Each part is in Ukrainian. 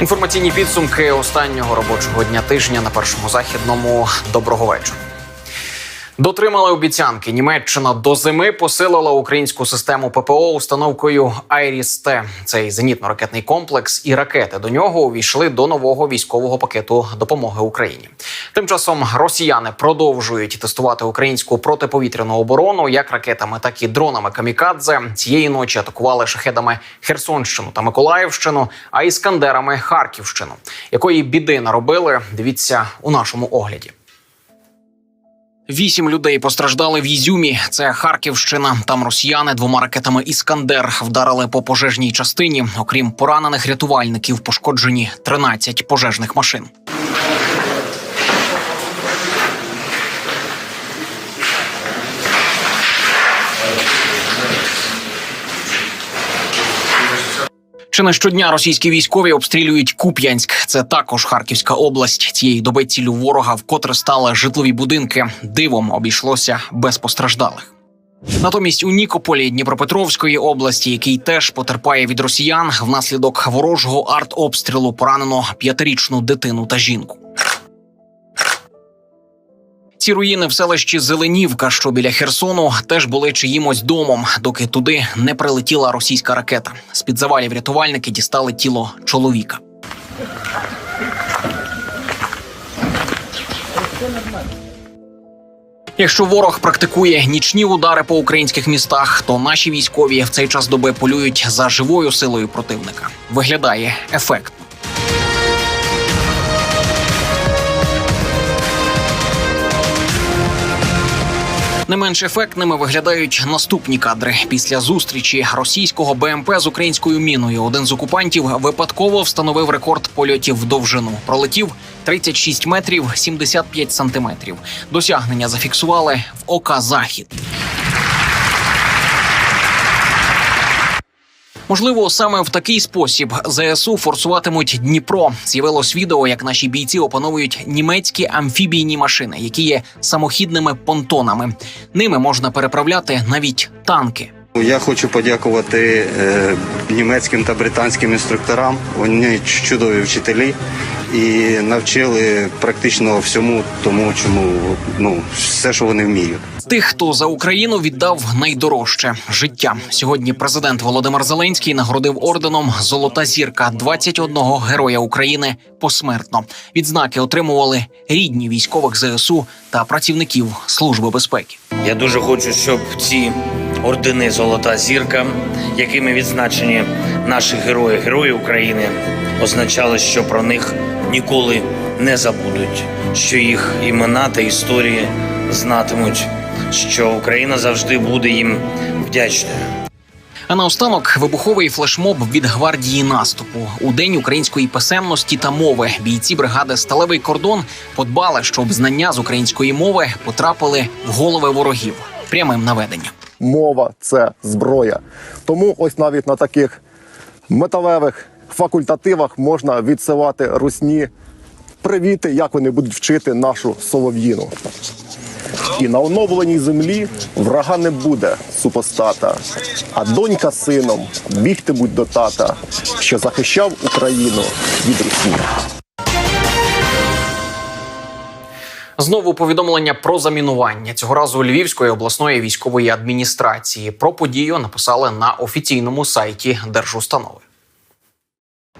Інформаційні підсумки останнього робочого дня тижня на першому західному. Доброго вечора. Дотримали обіцянки. Німеччина до зими посилила українську систему ППО установкою «Айріс-Т». Цей зенітно-ракетний комплекс і ракети до нього увійшли до нового військового пакету допомоги Україні. Тим часом росіяни продовжують тестувати українську протиповітряну оборону як ракетами, так і дронами камікадзе. Цієї ночі атакували шахедами Херсонщину та Миколаївщину, а іскандерами Харківщину. Якої біди наробили? Дивіться у нашому огляді. Вісім людей постраждали в Ізюмі. Це Харківщина. Там росіяни двома ракетами Іскандер вдарили по пожежній частині. Окрім поранених рятувальників, пошкоджені 13 пожежних машин. Чи не щодня російські військові обстрілюють Куп'янськ? Це також Харківська область. Цієї доби цілю ворога вкотре стали житлові будинки. Дивом обійшлося без постраждалих. Натомість у Нікополі Дніпропетровської області, який теж потерпає від росіян, внаслідок ворожого артобстрілу поранено п'ятирічну дитину та жінку. Ці руїни в селищі Зеленівка, що біля Херсону, теж були чиїмось домом, доки туди не прилетіла російська ракета. З під завалів рятувальники дістали тіло чоловіка. Якщо ворог практикує нічні удари по українських містах, то наші військові в цей час доби полюють за живою силою противника. Виглядає ефектно. Не менш ефектними виглядають наступні кадри після зустрічі російського БМП з українською міною. Один з окупантів випадково встановив рекорд польотів в довжину. Пролетів 36 метрів 75 сантиметрів. Досягнення зафіксували в ОК Захід. Можливо, саме в такий спосіб ЗСУ форсуватимуть Дніпро. З'явилось відео, як наші бійці опановують німецькі амфібійні машини, які є самохідними понтонами. Ними можна переправляти навіть танки. Я хочу подякувати е, німецьким та британським інструкторам. Вони чудові вчителі і навчили практично всьому тому, чому ну все, що вони вміють. Тих, хто за Україну віддав найдорожче життя. Сьогодні президент Володимир Зеленський нагородив орденом Золота зірка 21 героя України посмертно. Відзнаки отримували рідні військових ЗСУ та працівників Служби безпеки. Я дуже хочу, щоб ці ордени Золота зірка, якими відзначені наші герої, герої України, означали, що про них ніколи не забудуть, що їх імена та історії знатимуть, що Україна завжди буде їм вдячною. А наостанок вибуховий флешмоб від гвардії наступу у день української писемності та мови. Бійці бригади Сталевий кордон подбали, щоб знання з української мови потрапили в голови ворогів прямим наведенням. мова це зброя. Тому ось навіть на таких металевих факультативах можна відсилати русні привіти, як вони будуть вчити нашу солов'їну. І на оновленій землі врага не буде супостата, а донька сином бігтимуть до тата, що захищав Україну від русні. Знову повідомлення про замінування цього разу Львівської обласної військової адміністрації. Про подію написали на офіційному сайті держустанови.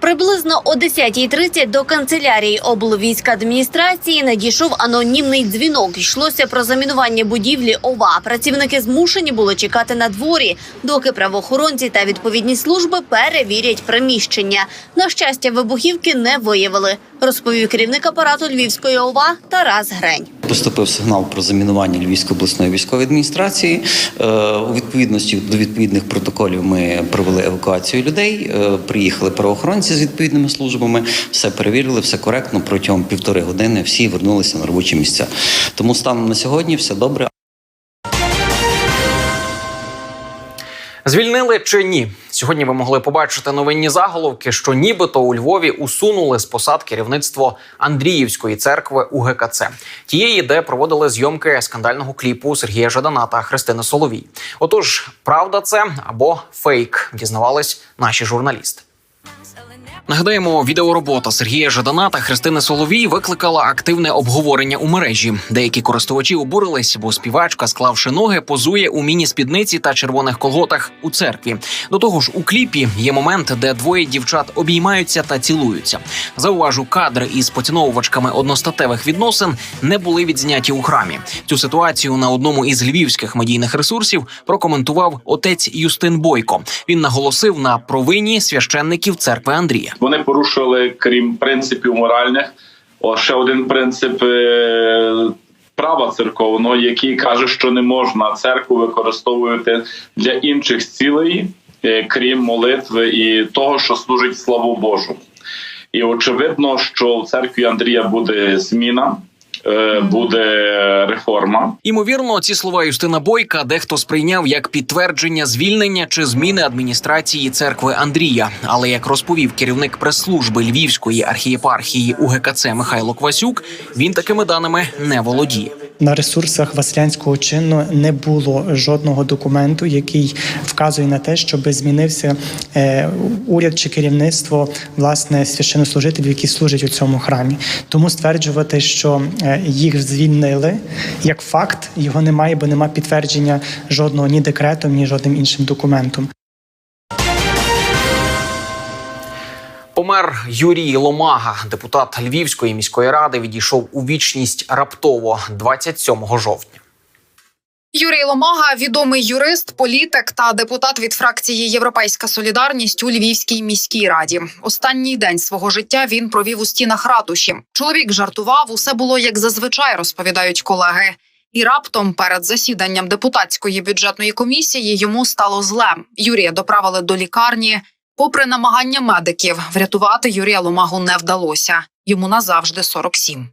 Приблизно о 10.30 до канцелярії облвійськадміністрації надійшов анонімний дзвінок. Йшлося про замінування будівлі ОВА. Працівники змушені були чекати на дворі, доки правоохоронці та відповідні служби перевірять приміщення. На щастя, вибухівки не виявили, розповів керівник апарату Львівської ОВА Тарас Грень. Поступив сигнал про замінування Львівської обласної військової адміністрації. Е, У відповідності до відповідних протоколів ми провели евакуацію людей. е, Приїхали правоохоронці з відповідними службами, все перевірили, все коректно. Протягом півтори години всі вернулися на робочі місця. Тому станом на сьогодні все добре. Звільнили чи ні? Сьогодні ви могли побачити новинні заголовки, що нібито у Львові усунули з посад керівництво Андріївської церкви УГКЦ, тієї, де проводили зйомки скандального кліпу Сергія Жадана та Христини Соловій. Отож, правда це або фейк, дізнавались наші журналісти. Нагадаємо, відеоробота Сергія Жадана та Христини Соловій викликала активне обговорення у мережі. Деякі користувачі обурились, бо співачка, склавши ноги, позує у міні-спідниці та червоних колготах у церкві. До того ж, у кліпі є момент, де двоє дівчат обіймаються та цілуються. Зауважу, кадри із поціновувачками одностатевих відносин не були відзняті у храмі. Цю ситуацію на одному із львівських медійних ресурсів прокоментував отець Юстин Бойко. Він наголосив на провині священників церкви Андрія. Вони порушили, крім принципів моральних, ще один принцип е, права церковного, який каже, що не можна церкву використовувати для інших цілей, е, крім молитви і того, що служить славу Божу. І очевидно, що в церкві Андрія буде зміна, буде реформа. Імовірно, ці слова Юстина Бойка дехто сприйняв як підтвердження звільнення чи зміни адміністрації церкви Андрія. Але як розповів керівник прес-служби Львівської архієпархії УГКЦ Михайло Квасюк, він такими даними не володіє. На ресурсах Василянського чину не було жодного документу, який вказує на те, щоб змінився е, уряд чи керівництво власне священнослужителів, які служать у цьому храмі. Тому стверджувати, що е, їх звільнили як факт, його немає, бо немає підтвердження жодного ні декретом, ні жодним іншим документом. Помер Юрій Ломага, депутат Львівської міської ради, відійшов у вічність раптово 27 жовтня. Юрій Ломага, відомий юрист, політик та депутат від фракції Європейська Солідарність у Львівській міській раді. Останній день свого життя він провів у стінах ратуші. Чоловік жартував, усе було як зазвичай, розповідають колеги. І раптом перед засіданням депутатської бюджетної комісії йому стало зле. Юрія доправили до лікарні. Попри намагання медиків, врятувати Юрія Ломагу не вдалося. Йому назавжди 47.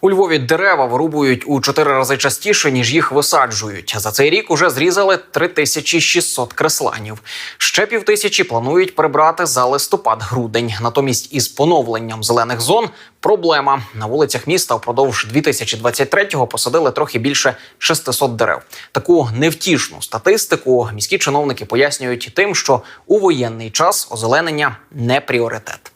У Львові дерева вирубують у чотири рази частіше ніж їх висаджують. За цей рік уже зрізали 3600 кресланів. Ще півтисячі планують прибрати за листопад-грудень. Натомість із поновленням зелених зон проблема на вулицях міста впродовж 2023-го посадили трохи більше 600 дерев. Таку невтішну статистику міські чиновники пояснюють тим, що у воєнний час озеленення не пріоритет.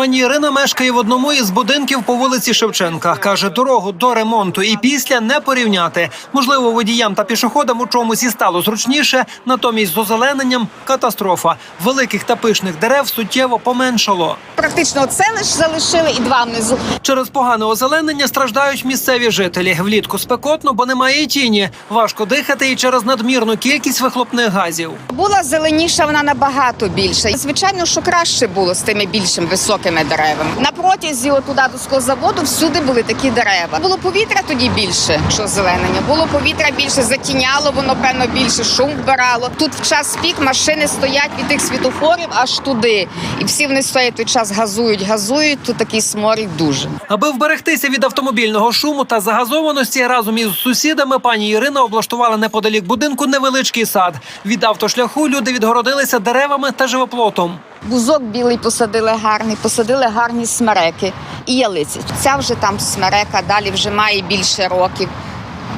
Пані Ірина мешкає в одному із будинків по вулиці Шевченка. каже, дорогу до ремонту і після не порівняти. Можливо, водіям та пішоходам у чомусь і стало зручніше. Натомість з озелененням катастрофа. Великих та пишних дерев суттєво поменшало. Практично це лише залишили і два внизу. Через погане озеленення страждають місцеві жителі. Влітку спекотно, бо немає і тіні. Важко дихати і через надмірну кількість вихлопних газів. Була зеленіша, вона набагато більша. Звичайно, що краще було з тими більшими високими деревами. На протязі отуда до склозаводу всюди були такі дерева. Було повітря тоді більше, що зеленення. Було повітря більше, затіняло воно певно більше, шум вбирало. Тут в час пік машини стоять від тих світофорів аж туди. І всі вони стоять той час газують, газують. Тут такий сморід дуже. Аби вберегтися від автомобільного шуму та загазованості, разом із сусідами пані Ірина облаштувала неподалік будинку невеличкий сад. Від автошляху люди відгородилися деревами та живоплотом. Бузок білий посадили гарний, посадили гарні смереки і ялиці. Ця вже там смерека, далі вже має більше років.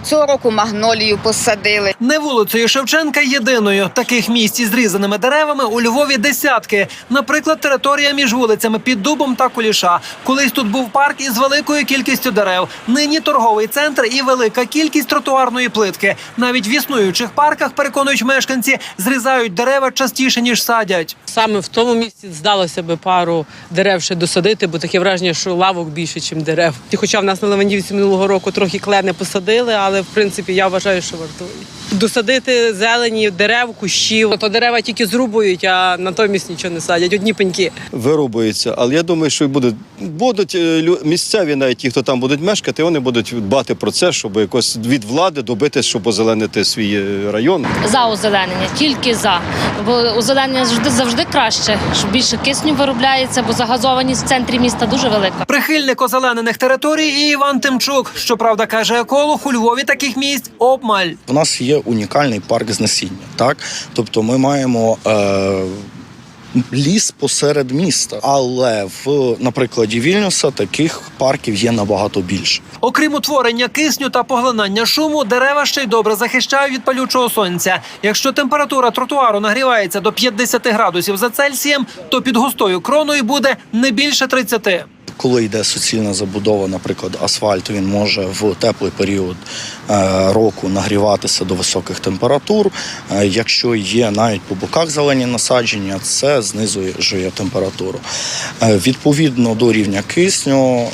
Цього року магнолію посадили. Не вулицею Шевченка єдиною. Таких місць із зрізаними деревами у Львові десятки. Наприклад, територія між вулицями під Дубом та Куліша. Колись тут був парк із великою кількістю дерев. Нині торговий центр і велика кількість тротуарної плитки. Навіть в існуючих парках переконують мешканці, зрізають дерева частіше ніж садять. Саме в тому місці здалося би пару дерев ще досадити, бо таке враження, що лавок більше, ніж дерев. І хоча в нас на Левандівці минулого року трохи клени посадили, але в принципі я вважаю, що вартує. Досадити зелені дерев, кущів, то дерева тільки зрубують, а натомість нічого не садять. Одні пеньки. вирубується. Але я думаю, що буде, будуть е, місцеві, навіть ті, хто там будуть мешкати, вони будуть дбати про це, щоб якось від влади добитися, щоб озеленити свій е, район. За озеленення, тільки за. Бо озеленення завжди завжди краще, що більше кисню виробляється, бо загазованість в центрі міста дуже велика. Прихильник озеленених територій і Іван Тимчук. Щоправда, каже еколог, у Львові таких місць обмаль. У нас є унікальний парк з насіння. Так, тобто ми маємо. Е- ліс посеред міста. Але в, на прикладі Вільнюса таких парків є набагато більше. Окрім утворення кисню та поглинання шуму, дерева ще й добре захищають від палючого сонця. Якщо температура тротуару нагрівається до 50 градусів за Цельсієм, то під густою кроною буде не більше 30. Коли йде суцільна забудова, наприклад, асфальт, він може в теплий період е, року нагріватися до високих температур. Е, якщо є навіть по боках зелені насадження, це знизує температуру. Е, відповідно до рівня кисню,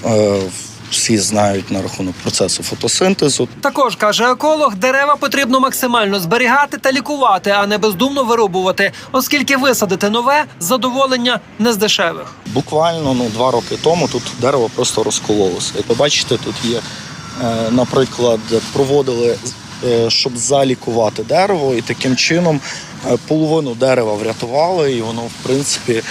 всі знають на рахунок процесу фотосинтезу. Також каже еколог, дерева потрібно максимально зберігати та лікувати, а не бездумно вирубувати, оскільки висадити нове задоволення не з дешевих. Буквально ну, два роки тому тут дерево просто розкололося. Як ви бачите, тут є, е, наприклад, проводили, е, щоб залікувати дерево, і таким чином е, половину дерева врятували, і воно, в принципі,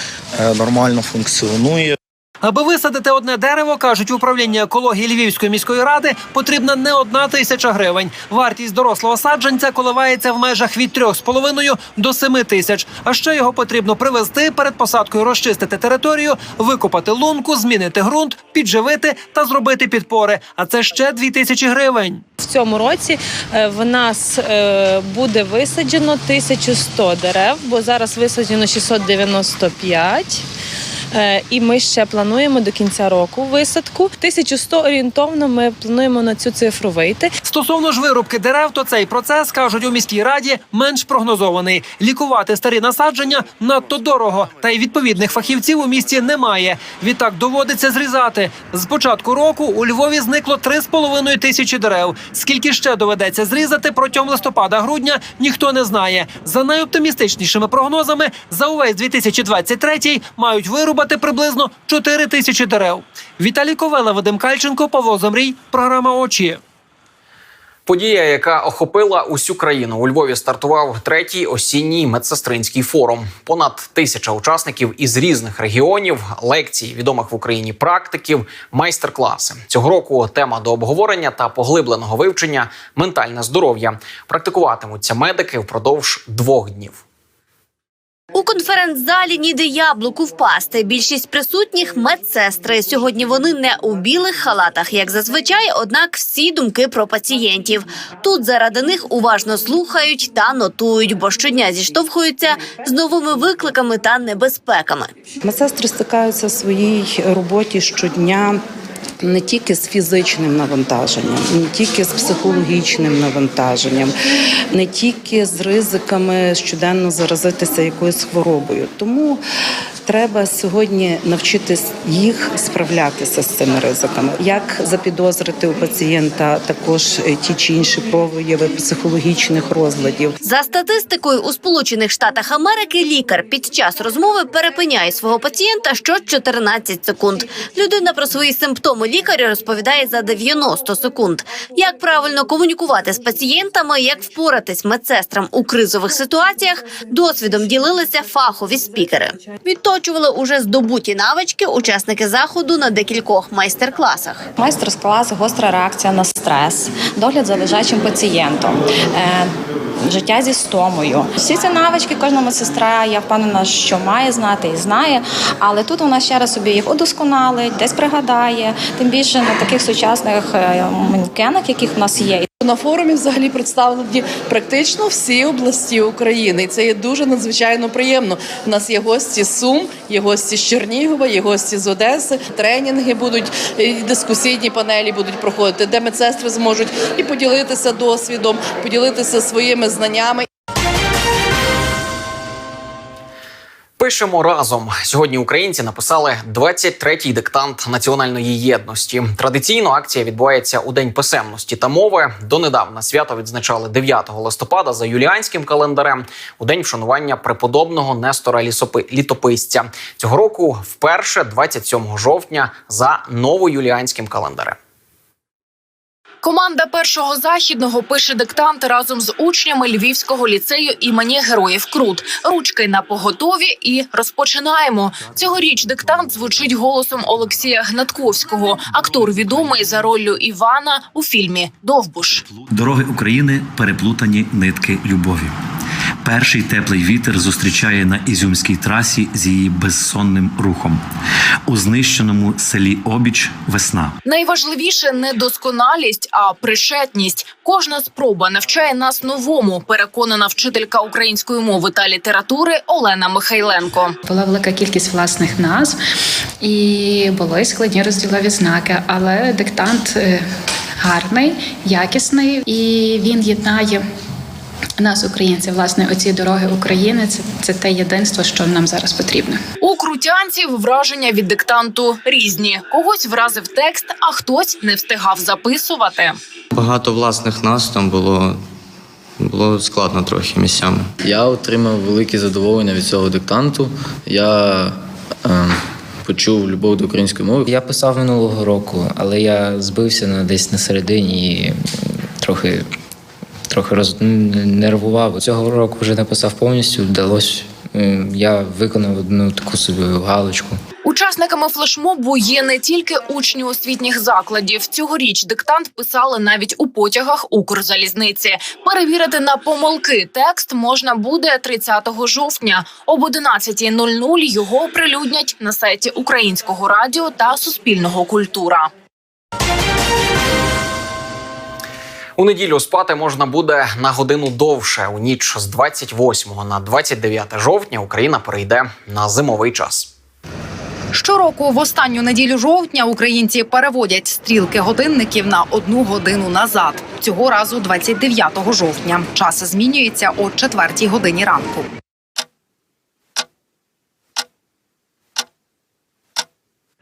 нормально функціонує. Аби висадити одне дерево, кажуть в управлінні екології Львівської міської ради, потрібна не одна тисяча гривень. Вартість дорослого саджанця коливається в межах від 3,5 до 7 тисяч. А ще його потрібно привезти перед посадкою, розчистити територію, викопати лунку, змінити ґрунт, підживити та зробити підпори. А це ще 2 тисячі гривень. В цьому році е, в нас е, буде висаджено 1100 дерев, бо зараз висаджено 695. Е, І ми ще плануємо до кінця року висадку. 1100 орієнтовно ми плануємо на цю цифру вийти. Стосовно ж вирубки дерев, то цей процес кажуть у міській раді менш прогнозований. Лікувати старі насадження надто дорого, та й відповідних фахівців у місті немає. Відтак доводиться зрізати. З початку року у Львові зникло 3,5 тисячі дерев. Скільки ще доведеться зрізати протягом листопада-грудня, ніхто не знає. За найоптимістичнішими прогнозами, за увесь 2023 мають вирубати приблизно 4 тисячі дерев. Віталій Ковела, Вадим Кальченко, Павло Замрій. Програма очі. Подія, яка охопила усю країну у Львові, стартував третій осінній медсестринський форум. Понад тисяча учасників із різних регіонів, лекцій відомих в Україні практиків, майстер-класи. Цього року тема до обговорення та поглибленого вивчення ментальне здоров'я. Практикуватимуться медики впродовж двох днів. У конференц-залі ніде яблуку впасти. Більшість присутніх медсестри. Сьогодні вони не у білих халатах, як зазвичай, однак всі думки про пацієнтів. Тут заради них уважно слухають та нотують, бо щодня зіштовхуються з новими викликами та небезпеками. Медсестри стикаються в своїй роботі щодня. Не тільки з фізичним навантаженням, не тільки з психологічним навантаженням, не тільки з ризиками щоденно заразитися якоюсь хворобою. Тому треба сьогодні навчитись їх справлятися з цими ризиками, як запідозрити у пацієнта також е, ті чи інші прояви психологічних розладів. За статистикою у Сполучених Штатах Америки лікар під час розмови перепиняє свого пацієнта що 14 секунд. Людина про свої симптоми лікарю розповідає за 90 секунд. Як правильно комунікувати з пацієнтами, як впоратись медсестрам у кризових ситуаціях, досвідом ділилися фахові спікери. Відточували уже здобуті навички учасники заходу на декількох майстер-класах. Майстер-клас гостра реакція на стрес, догляд за лежачим пацієнтом. е, Життя зі стомою. Всі ці навички кожна медсестра, я впевнена, що має знати і знає. Але тут вона ще раз собі їх удосконалить, десь пригадає. Тим більше на таких сучасних е, манекенах, яких в нас є. На форумі взагалі представлені практично всі області України. І це є дуже надзвичайно приємно. У нас є гості з Сум, є гості з Чернігова, є гості з Одеси. Тренінги будуть, дискусійні панелі будуть проходити, де медсестри зможуть і поділитися досвідом, поділитися своїми знаннями. Пишемо разом. Сьогодні українці написали 23-й диктант національної єдності. Традиційно акція відбувається у день писемності та мови. Донедавна свято відзначали 9 листопада за юліанським календарем у день вшанування преподобного Нестора Лісопи... Літописця. Цього року вперше 27 жовтня за новоюліанським календарем. Команда першого західного пише диктант разом з учнями Львівського ліцею імені Героїв Крут. Ручки на поготові і розпочинаємо. Цьогоріч диктант звучить голосом Олексія Гнатковського. Актор відомий за роллю Івана у фільмі Довбуш. Дороги України переплутані нитки любові. Перший теплий вітер зустрічає на ізюмській трасі з її безсонним рухом. У знищеному селі Обіч весна. Найважливіше не досконалість, а пришетність. Кожна спроба навчає нас новому. Переконана вчителька української мови та літератури Олена Михайленко. Була велика кількість власних назв і були складні розділові знаки, але диктант е, гарний, якісний, і він єднає. Нас, українців, власне, оці дороги України це, це те єдинство, що нам зараз потрібно. У крутянців враження від диктанту різні. Когось вразив текст, а хтось не встигав записувати. Багато власних нас там було, було складно трохи місцями. Я отримав велике задоволення від цього диктанту. Я е, почув любов до української мови. Я писав минулого року, але я збився на десь на середині і трохи, трохи роз... нервував. Цього року вже написав повністю, вдалося. Я виконав одну таку собі галочку. Учасниками флешмобу є не тільки учні освітніх закладів. Цьогоріч диктант писали навіть у потягах Укрзалізниці. Перевірити на помилки текст можна буде 30 жовтня. Об 11.00 його оприлюднять на сайті Українського радіо та Суспільного культура. У неділю спати можна буде на годину довше. У ніч з 28 на 29 жовтня Україна перейде на зимовий час. Щороку в останню неділю жовтня українці переводять стрілки годинників на одну годину назад. Цього разу 29 жовтня. Час змінюється о 4 годині ранку.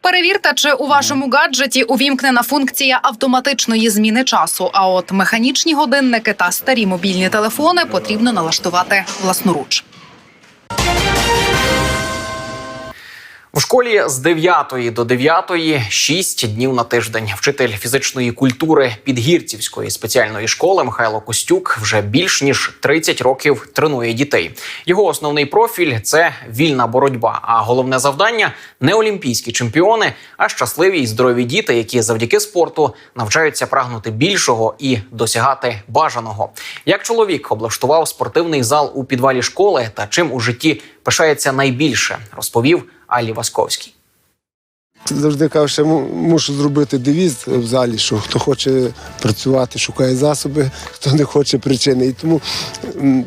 Перевірте, чи у вашому гаджеті увімкнена функція автоматичної зміни часу. А от механічні годинники та старі мобільні телефони потрібно налаштувати власноруч. У школі з 9 до 9 – 6 днів на тиждень. Вчитель фізичної культури Підгірцівської спеціальної школи Михайло Костюк вже більш ніж 30 років тренує дітей. Його основний профіль це вільна боротьба. А головне завдання не олімпійські чемпіони, а щасливі і здорові діти, які завдяки спорту навчаються прагнути більшого і досягати бажаного. Як чоловік облаштував спортивний зал у підвалі школи та чим у житті пишається найбільше, розповів Алі Васковський. Завжди кажу, що мушу зробити девіз в залі, що хто хоче працювати, шукає засоби, хто не хоче причини. І тому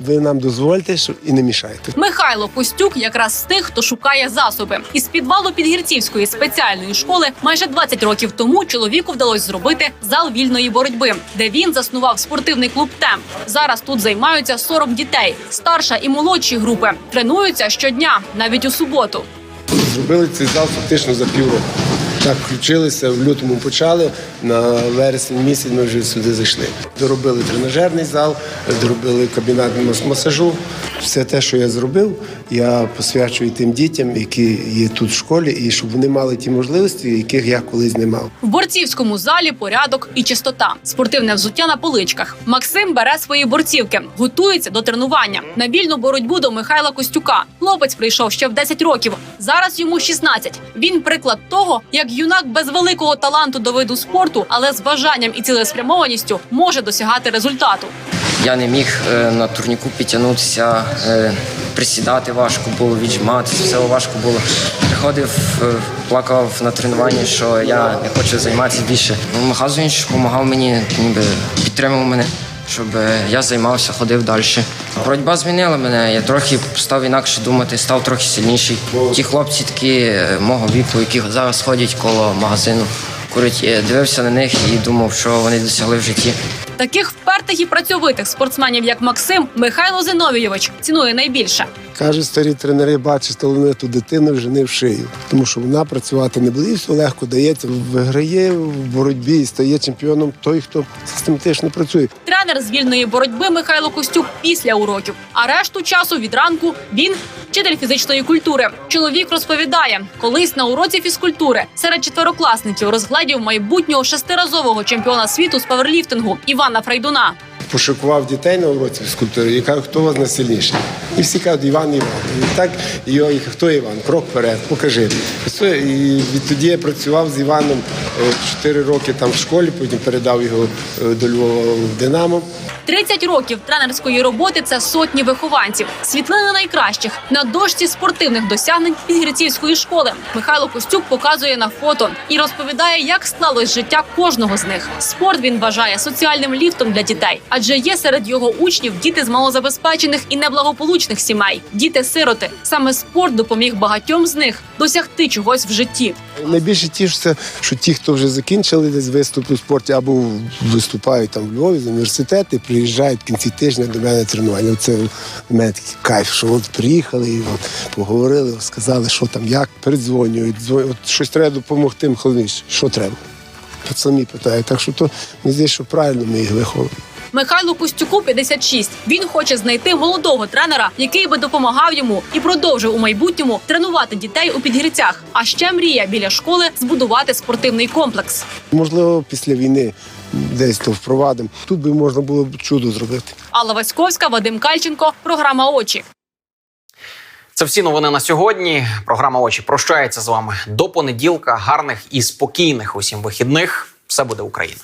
ви нам дозвольте і не мішайте. Михайло Костюк якраз з тих, хто шукає засоби. Із підвалу Підгірцівської спеціальної школи майже 20 років тому чоловіку вдалося зробити зал вільної боротьби, де він заснував спортивний клуб Темп. Зараз тут займаються 40 дітей, старша і молодші групи. Тренуються щодня, навіть у суботу. Зробили цей зал фактично за півроку. Так, включилися, в лютому почали, на вересень місяць ми вже сюди зайшли. Доробили тренажерний зал, доробили кабінет мас- масажу. Все те, що я зробив, я посвячую тим дітям, які є тут в школі, і щоб вони мали ті можливості, яких я колись не мав. В борцівському залі порядок і чистота. Спортивне взуття на поличках. Максим бере свої борцівки, готується до тренування. На вільну боротьбу до Михайла Костюка. Хлопець прийшов ще в 10 років. Зараз йому 16. Він приклад того, як юнак без великого таланту до виду спорту, але з бажанням і цілеспрямованістю може досягати результату. Я не міг е, на турніку підтягнутися, е, присідати важко було, віджиматися, все важко було. Приходив, е, плакав на тренуванні, що я не хочу займатися більше. Махазович допомагав мені, ніби підтримував мене, щоб е, я займався, ходив далі. Боротьба змінила мене, я трохи став інакше думати, став трохи сильніший. Ті хлопці такі е, мого віку, які зараз ходять коло магазину, курять, дивився на них і думав, що вони досягли в житті. Таких впертих і працьовитих спортсменів, як Максим, Михайло Зиновійович цінує найбільше. Кажуть старі тренери, бачиш талановиту дитину вже в шию, тому що вона працювати не буде. І все легко дається, виграє в боротьбі і стає чемпіоном той, хто систематично працює. Тренер з вільної боротьби Михайло Костюк після уроків. А решту часу від ранку він вчитель фізичної культури. Чоловік розповідає, колись на уроці фізкультури серед четверокласників розглядів майбутнього шестиразового чемпіона світу з паверліфтингу Івана Фрайдуна. Пошикував дітей на уроці фізкультури і кажу, хто у вас найсильніший. І всі кажуть, Іван Іван. І так і хто Іван? Крок вперед, покажи. І відтоді я працював з Іваном е, чотири роки там в школі, потім передав його е, до Львова в Динамо. 30 років тренерської роботи це сотні вихованців, світлини найкращих на дошці спортивних досягнень підгірцівської школи. Михайло Костюк показує на фото і розповідає, як склалось життя кожного з них. Спорт він вважає соціальним ліфтом для дітей, адже є серед його учнів діти з малозабезпечених і неблагополучних сімей, діти-сироти. Саме спорт допоміг багатьом з них досягти чогось в житті. Найбільше тішуся, що ті, хто вже закінчили десь виступи в спорті або виступають там в Львові з університети, приїжджають в кінці тижня до мене тренування. Це в мене такий кайф, що от приїхали і от поговорили, сказали, що там, як, передзвонюють. От щось треба допомогти, Михайлович, що треба. От самі питають. Так що то мені здається, що правильно ми їх виховуємо. Михайлу Костюку 56. Він хоче знайти молодого тренера, який би допомагав йому і продовжив у майбутньому тренувати дітей у підгірцях. А ще мріє біля школи збудувати спортивний комплекс. Можливо, після війни десь то впровадимо. Тут би можна було б чудо зробити. Алла Васьковська, Вадим Кальченко, програма Очі. Це всі новини на сьогодні. Програма очі прощається з вами до понеділка. Гарних і спокійних усім вихідних. Все буде Україна.